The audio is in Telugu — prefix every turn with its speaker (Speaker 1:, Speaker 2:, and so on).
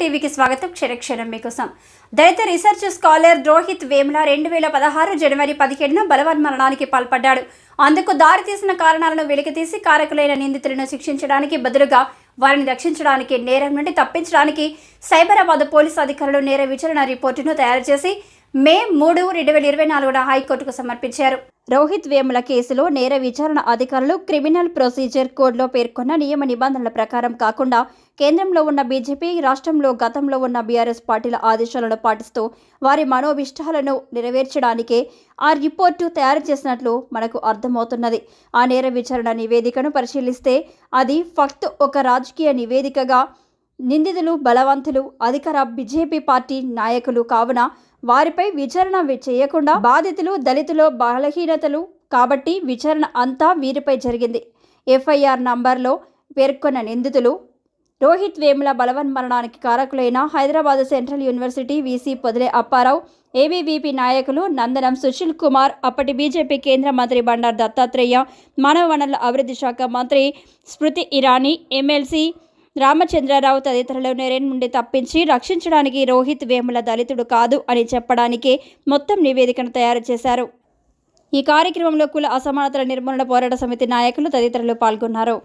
Speaker 1: టీవీకి స్వాగతం. క్షణక్షణం మీకోసం. దళిత రీసెర్చ్ స్కాలర్ రోహిత్ వేముల రెండు వేల పదహారు జనవరి పదిహేడున బలవన్మరణానికి పాల్పడ్డాడు. అందుకు దారితీసిన కారణాలను వెలికితీసి కారకులైన నిందితులను శిక్షించడానికి బదులుగా వారిని రక్షించడానికి నేరం నుండి తప్పించడానికి సైబరాబాద్ పోలీసు అధికారులు నేర విచారణ రిపోర్టును తయారు చేసి మే మూడు రెండు వేల ఇరవై నాలుగున హైకోర్టుకు సమర్పించారు. రోహిత్ వేముల కేసులో నేర విచారణ అధికారులు క్రిమినల్ ప్రొసీజర్ కోడ్లో పేర్కొన్న నియమ నిబంధనల ప్రకారం కాకుండా కేంద్రంలో ఉన్న బీజేపీ రాష్ట్రంలో గతంలో ఉన్న బీఆర్ఎస్ పార్టీల ఆదేశాలను పాటిస్తూ వారి మనోభిష్టాలను నెరవేర్చడానికే ఆ రిపోర్టు తయారు చేసినట్లు మనకు అర్థమవుతున్నది. ఆ నేర విచారణ నివేదికను పరిశీలిస్తే అది ఫక్త్ ఒక రాజకీయ నివేదికగా నిందితులు బలవంతులు అధికార బీజేపీ పార్టీ నాయకులు కావున వారిపై విచారణ చేయకుండా బాధితులు దళితులు బలహీనతలు కాబట్టి విచారణ అంతా వీరిపై జరిగింది. ఎఫ్ఐఆర్ నంబర్లో పేర్కొన్న నిందితులు రోహిత్ వేముల బలవన్మరణానికి కారకులైన Hyderabad central university VC Podile Appa Rao ABVP నాయకులు నందనం సుశీల్ కుమార్ అప్పటి బీజేపీ కేంద్ర మంత్రి బండారు దత్తాత్రేయ మానవ వనరుల అభివృద్ధి శాఖ మంత్రి స్మృతి ఇరానీ ఎమ్మెల్సీ రామచంద్రరావు తదితరులు నరేన్ నుండి తప్పించి రక్షించడానికి రోహిత్ వేముల దళితుడు కాదు అని చెప్పడానికే మొత్తం నివేదికను తయారు చేశారు. ఈ కార్యక్రమంలో కుల అసమానతల నిర్మూలన పోరాట సమితి నాయకులు తదితరులు పాల్గొన్నారు.